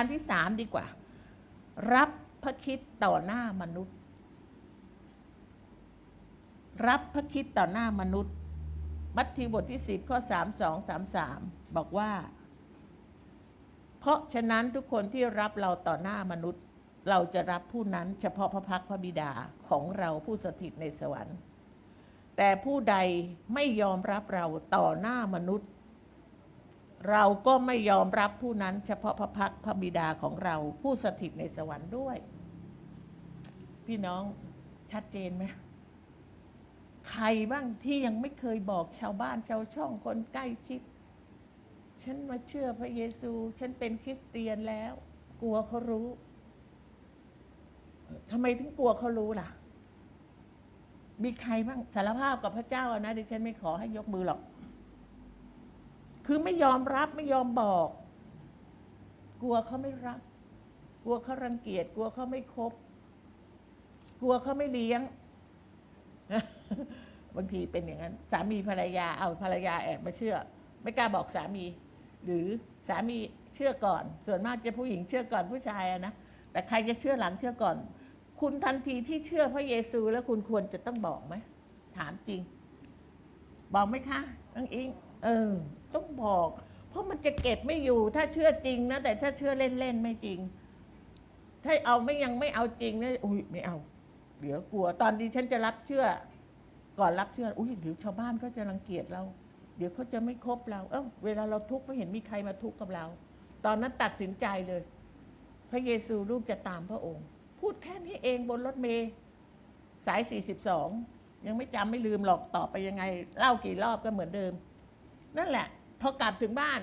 การที่สามดีกว่า รับพระคิดต่อหน้ามนุษย์ รับพระคิดต่อหน้ามนุษย์ มัทธิวบทที่สิบข้อสามสองสามสามบอกว่า เพราะฉะนั้นทุกคนที่รับเราต่อหน้ามนุษย์ เราจะรับผู้นั้นเฉพาะพระพักพระบิดาของเราผู้สถิตในสวรรค์ แต่ผู้ใดไม่ยอมรับเราต่อหน้ามนุษย์ เราก็ไม่ยอมรับผู้นั้นเฉพาะพระพักพระบิดาของเราผู้สถิตในสวรรค์ด้วย พี่น้องชัดเจนไหมใครบ้างที่ยังไม่เคยบอกชาวบ้านชาวช่องคนใกล้ชิด ฉันมาเชื่อพระเยซู ฉันเป็นคริสเตียนแล้ว กลัวเขารู้ทำไมถึงกลัวเขารู้ล่ะ มีใครบ้างสารภาพกับพระเจ้านะดิฉันไม่ขอให้ยกมือหรอก คือไม่ยอมรับไม่ยอมบอก กลัวเขาไม่รัก กลัวเขารังเกียจกลัวเขาไม่คบ กลัวเขาไม่เลี้ยงบางทีเป็นอย่างนั้น สามีภรรยาเอาภรรยาแอบมาเชื่อ ไม่กล้าบอกสามี หรือสามีเชื่อก่อน ส่วนมากจะผู้หญิงเชื่อก่อนผู้ชายนะแต่ใครจะเชื่อหลังเชื่อก่อน คุณทันทีที่เชื่อพระเยซูแล้วคุณควรจะต้องบอกไหมถามจริง บอกไหมคะน้องอิง เออ ต้องบอก เพราะมันจะเก็บไม่อยู่ ถ้าเชื่อจริงนะแต่ถ้าเชื่อเล่นๆไม่จริง ถ้าเอาไม่ยังไม่เอาจริงเนี่ยอุ้ยไม่เอา เดี๋ยวกลัว ตอนนี้ฉันจะรับเชื่อ ก่อนรับเชื่อ อุ้ยเดี๋ยวชาวบ้านก็จะรังเกียจเรา เดี๋ยวเขาจะไม่คบเรา เอ้าเวลาเราทุกข์ไม่เห็นมีใครมาทุกข์กับเรา ตอนนั้นตัดสินใจเลย พระเยซูลูกจะตามพระองค์ พูดแค่นี้เองบนรถเมล์สาย 42 ยังไม่จำไม่ลืมหรอกต่อไปยังไง เล่ากี่รอบก็เหมือนเดิม นั่นแหละ พอกลับถึงบ้าน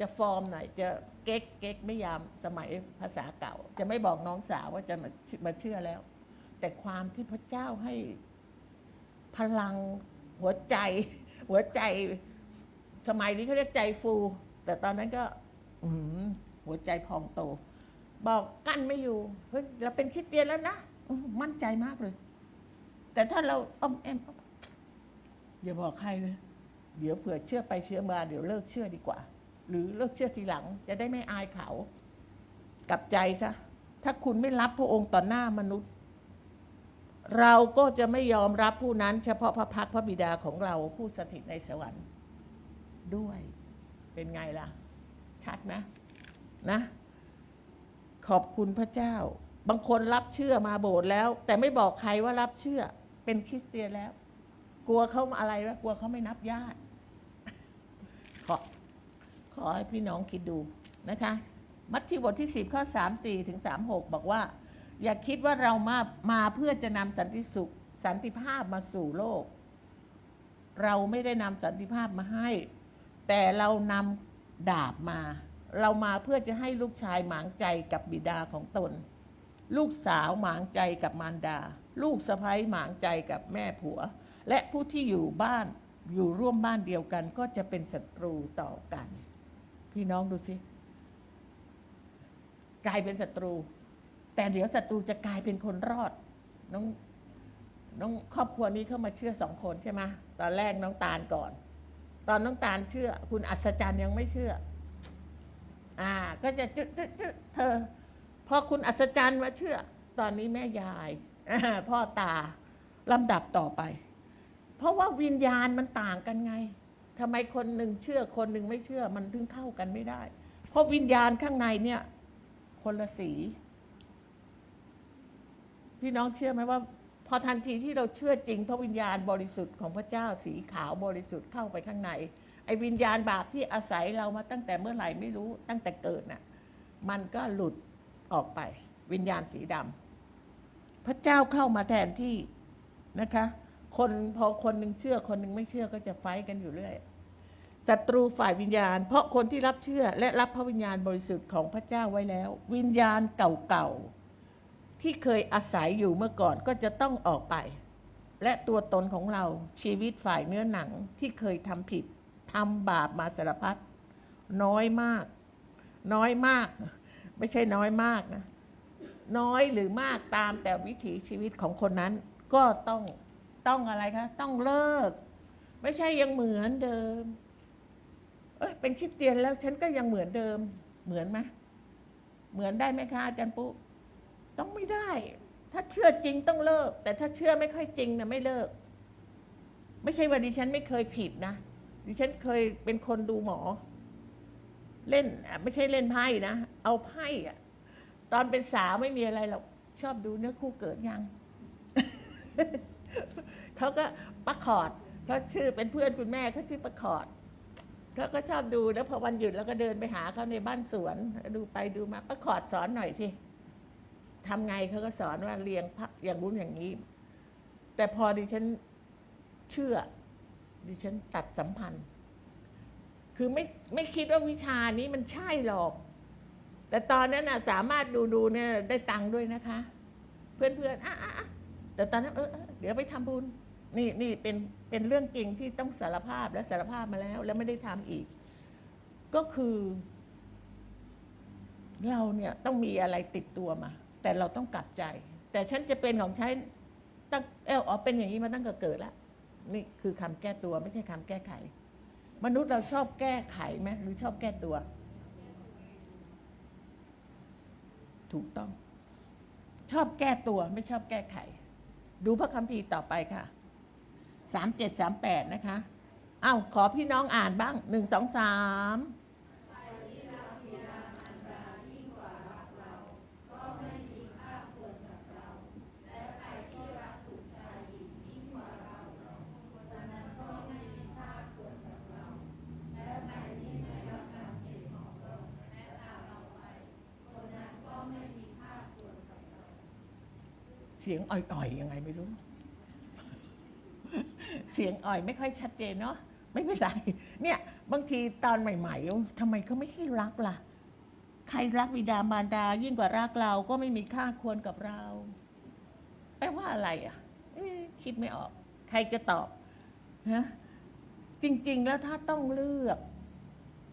จะฟอร์มหน่อยจะเก๊กเก๊กไม่ยามสมัยภาษาเก่า จะไม่บอกน้องสาวว่าจะมามาเชื่อแล้ว แต่ความที่พระเจ้าให้พลังหัวใจ หัวใจสมัยนี้เขาเรียกใจฟู แต่ตอนนั้นก็หัวใจพองโต บอกกั้นไม่อยู่เฮ้ยเราเป็นคริสเตียนแล้วนะมั่นใจมากเลย แต่ถ้าเราอ้อมแอมอย่าบอกใครเลย เดี๋ยวเผื่อเชื่อไปเชื่อมาเดี๋ยวเลิกเชื่อดีกว่า หรือเลิกเชื่อทีหลัง จะได้ไม่อายเขา กลับใจซะถ้าคุณไม่รับพระองค์ต่อหน้ามนุษย์ เราก็จะไม่ยอมรับผู้นั้น เฉพาะพระพักพระบิดาของเราผู้สถิตในสวรรค์ด้วยเป็นไงล่ะ ชัดไหมนะ ขอบคุณพระเจ้า บางคนรับเชื่อมาโบสถ์แล้ว แต่ไม่บอกใครว่ารับเชื่อเป็นคริสเตียนแล้ว กลัวเขาอะไรวะกลัวเขาไม่นับญาติ อให้พี่น้องคิดดูนะคะมัทธิวบทที่ 10 ข้อ 3 4 ถึง 3 6 บอกว่า อย่าคิดว่าเรามามาเพื่อจะนำสันติสุข สันติภาพมาสู่โลก เราไม่ได้นำสันติภาพมาให้ แต่เรานำดาบมา เรามาเพื่อจะให้ลูกชายหมางใจกับบิดาของตน ลูกสาวหมางใจกับมารดา ลูกสะใภ้หมางใจกับแม่ผัว และผู้ที่อยู่บ้านอยู่ร่วมบ้านเดียวกันก็จะเป็นศัตรูต่อกัน พี่น้องดูสิ กลายเป็นศัตรู แต่เดี๋ยวศัตรูจะกลายเป็นคนรอด น้องน้องครอบครัวนี้เข้ามาเชื่อสองคนใช่ไหมตอนแรกน้องตาลก่อน ตอนน้องตาลเชื่อ คุณอัศจรรย์ยังไม่เชื่อ อ่า ก็จะจึ๊จึ๊จึ๊เธอพอคุณอัศจรรย์มาเชื่อ ตอนนี้แม่ยายพ่อตาลำดับต่อไป เพราะว่าวิญญาณมันต่างกันไง ทำไมคนหนึ่งเชื่อคนหนึ่งไม่เชื่อมันถึงเข้ากันไม่ได้ เพราะวิญญาณข้างในเนี่ย คนละสี พี่น้องเชื่อไหมว่า พอทันทีที่เราเชื่อจริงพระวิญญาณบริสุทธิ์ของพระเจ้าสีขาวบริสุทธิ์เข้าไปข้างใน ไอ้วิญญาณบาปที่อาศัยเรามาตั้งแต่เมื่อไหร่ไม่รู้ตั้งแต่เกิดน่ะ มันก็หลุดออกไป วิญญาณสีดำพระเจ้าเข้ามาแทนที่นะคะคนพอคนหนึ่งเชื่อคนหนึ่งไม่เชื่อก็จะไฟกันอยู่เรื่อย ศัตรูฝ่ายวิญญาณ เพราะคนที่รับเชื่อและรับพระวิญญาณบริสุทธิ์ของพระเจ้าไว้แล้ว วิญญาณเก่าๆที่เคยอาศัยอยู่เมื่อก่อนก็จะต้องออกไป และตัวตนของเราชีวิตฝ่ายเนื้อหนังที่เคยทำผิดทำบาปมาสารพัดน้อยมาก น้อยมาก ไม่ใช่น้อยมากนะน้อยหรือมากตามแต่วิถีชีวิตของคนนั้น ก็ต้องต้องอะไรคะ ต้องเลิก ไม่ใช่ยังเหมือนเดิม เอ้ยเป็นคริสเตียนแล้วฉันก็ยังเหมือนเดิม เหมือนไหมเหมือนได้ไหมคะอาจารย์ปุ๊ต้องไม่ได้ ถ้าเชื่อจริงต้องเลิก แต่ถ้าเชื่อไม่ค่อยจริงนะไม่เลิก ไม่ใช่ว่าดิฉันไม่เคยผิดนะดิฉันเคยเป็นคนดูหมอ เล่นไม่ใช่เล่นไพ่นะเอาไพ่อะตอนเป็นสาวไม่มีอะไรหรอกชอบดูเนื้อคู่เกิดยังเขาก็ประคอดเขาชื่อเป็นเพื่อนคุณแม่เขาชื่อประคอด เขาก็ชอบดูแล้วพอวันหยุดแล้วก็เดินไปหาเขาในบ้านสวน ดูไปดูมาประคอดสอนหน่อยสิทำไงเขาก็สอนว่าเรียงพระอย่างนู้นอย่างนี้ แต่พอดิฉันเชื่อ ดิฉันตัดสัมพันธ์ คือไม่ไม่คิดว่าวิชานี้มันใช่หรอก แต่ตอนนั้นน่ะสามารถดูดูเนี่ยได้ตังค์ด้วยนะคะ เพื่อนเพื่อนๆอะอะแต่ตอนนั้นเออเออเดี๋ยวไปทำบุญ นี่นี่เป็นเป็นเรื่องจริงที่ต้องสารภาพและสารภาพมาแล้ว แล้วไม่ได้ทำอีก ก็คือ เราเนี่ยต้องมีอะไรติดตัวมา แต่เราต้องกลับใจ แต่ฉันจะเป็นของฉันตั้งเอออ๋อเป็นอย่างนี้มาตั้งแต่เกิดแล้วนี่คือคำแก้ตัวไม่ใช่คำแก้ไข มนุษย์เราชอบแก้ไขไหมหรือชอบแก้ตัว ถูกต้อง ชอบแก้ตัวไม่ชอบแก้ไข ดูพระคัมภีร์ต่อไปค่ะ สามเจ็ดสามแปดนะคะ เอ้าขอพี่น้องอ่านบ้างหนึ่งสองสามเสียงอ่อยๆยังไงไม่รู้ สียงอ่อยไม่ค่อยชัดเจนเนาะไม่เป็นไรเนี่ยบางทีตอนใหม่ๆทำไมเขาไม่ให้รักล่ะ ใครรักบิดามารดา ยิ่งกว่ารักเราก็ไม่มีค่าควรกับเราแปลว่าอะไรอะเอ๊ะคิดไม่ออก ใครจะตอบฮะจริง ๆ แล้วถ้าต้องเลือก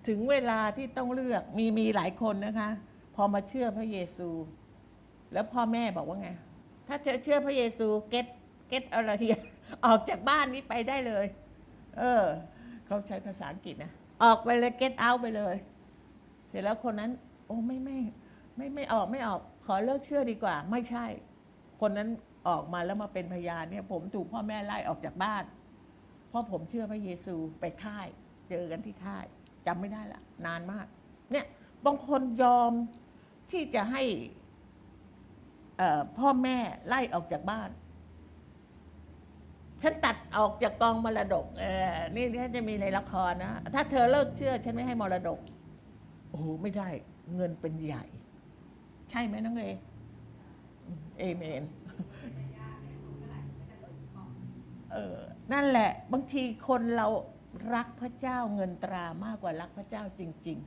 ถึงเวลาที่ต้องเลือกมีมีหลายคนนะคะ พอมาเชื่อพระเยซู แล้วพ่อแม่บอกว่าไง ถ้าเธอเชื่อพระเยซูเก็ตเก็ตอะไรเนี่ย ออกจากบ้านนี้ไปได้เลย เออ เขาใช้ภาษาอังกฤษนะ ออกไปเลย get out ไปเลย เสร็จแล้วคนนั้น โอ้ไม่ไม่ไม่ไม่ออกไม่ออก ขอเลิกเชื่อดีกว่า ไม่ใช่ คนนั้นออกมาแล้วมาเป็นพยานเนี่ย ผมถูกพ่อแม่ไล่ออกจากบ้าน เพราะผมเชื่อพระเยซูไปค่าย เจอกันที่ค่ายจำไม่ได้ละ นานมาก เนี่ยบางคนยอมที่จะให้พ่อแม่ไล่ออกจากบ้าน ฉันตัดออกจากกองมรดกเออนี่ถ้าจะมีในละครนะ ถ้าเธอเลิกเชื่อ ฉันไม่ให้มรดก โอ้โหไม่ได้ เงินเป็นใหญ่ ใช่ไหมน้องเรเอเมนเออนั่นแหละ บางทีคนเรารักพระเจ้าเงินตรามากกว่ารักพระเจ้าจริง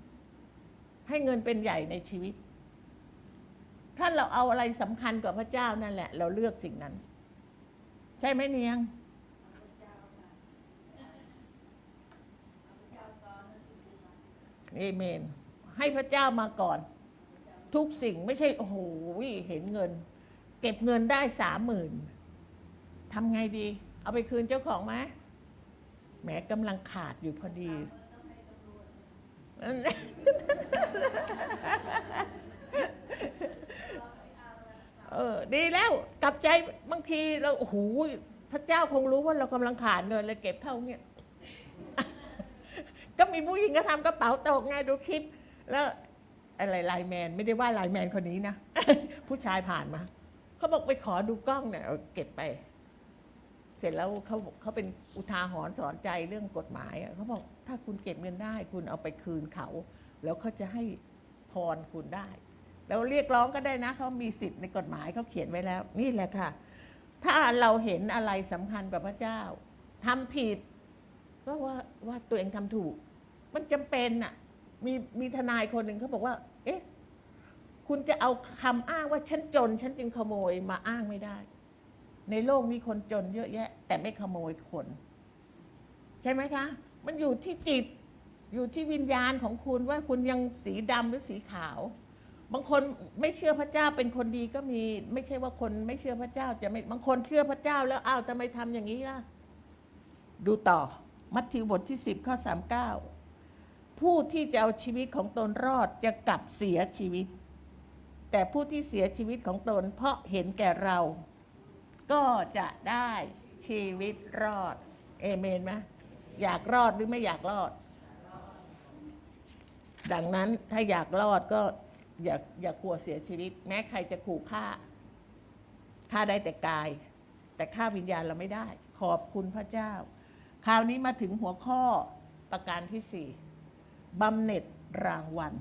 ๆ ให้เงินเป็นใหญ่ในชีวิต ถ้าเราเอาอะไรสำคัญกว่าพระเจ้านั่นแหละ เราเลือกสิ่งนั้น ใช่ไหมเนียง เอเมน ให้พระเจ้ามาก่อน ทุกสิ่งไม่ใช่ โอ้โหเห็นเงิน เก็บเงินได้สามหมื่นทำไงดี เอาไปคืนเจ้าของไหมแหมกำลังขาดอยู่พอดี เออ ดีแล้วกลับใจบางทีเราโอ้โหพระเจ้าคงรู้ว่าเรากำลังขาดเงินเลยเก็บเท่าเนี้ย ก็มีผู้หญิงก็ทำกระเป๋าตกไงดูคลิป แล้วอะไรไลน์แมนไม่ได้ว่าไลน์แมนคนนี้นะ ผู้ชายผ่านมาเขาบอกไปขอดูกล้องเนี่ยเอาเก็บไป เสร็จแล้วเขาเขาเป็นอุทาหรณ์สอนใจเรื่องกฎหมายอะเขาบอกถ้าคุณเก็บเงินได้ คุณเอาไปคืนเขา แล้วเขาจะให้พรคุณได้ แล้วเรียกร้องก็ได้นะเขามีสิทธิ์ในกฎหมายเขาเขียนไว้แล้ว นี่แหละค่ะ ถ้าเราเห็นอะไรสำคัญกับพระเจ้าทำผิดก็ว่าว่าตัวเองทำถูก มันจำเป็นน่ะมีมีทนายคนหนึ่งเขาบอกว่า เอ๊ะ คุณจะเอาคำอ้างว่าฉันจน ฉันจึงขโมยมาอ้างไม่ได้ ในโลกมีคนจนเยอะแยะ แต่ไม่ขโมยคน ใช่ไหมคะ มันอยู่ที่จิต อยู่ที่วิญญาณของคุณว่าคุณยังสีดำหรือสีขาว บางคนไม่เชื่อพระเจ้าเป็นคนดีก็มี ไม่ใช่ว่าคนไม่เชื่อพระเจ้าจะไม่ บางคนเชื่อพระเจ้าแล้วอ้าวทำไมทำอย่างนี้ล่ะ ดูต่อ มัทธิวบทที่สิบข้อสามเก้า ผู้ที่จะเอาชีวิตของตนรอดจะกลับเสียชีวิต แต่ผู้ที่เสียชีวิตของตนเพราะเห็นแก่เรา ก็จะได้ชีวิตรอด เอเมนไหมอยากรอดหรือไม่อยากรอด ดังนั้นถ้าอยากรอดก็อย่าอย่ากลัวเสียชีวิต แม้ใครจะขู่ฆ่าฆ่าได้แต่กาย แต่ฆ่าวิญญาณเราไม่ได้ ขอบคุณพระเจ้า คราวนี้มาถึงหัวข้อประการที่สี่ บำเหน็จรางวัล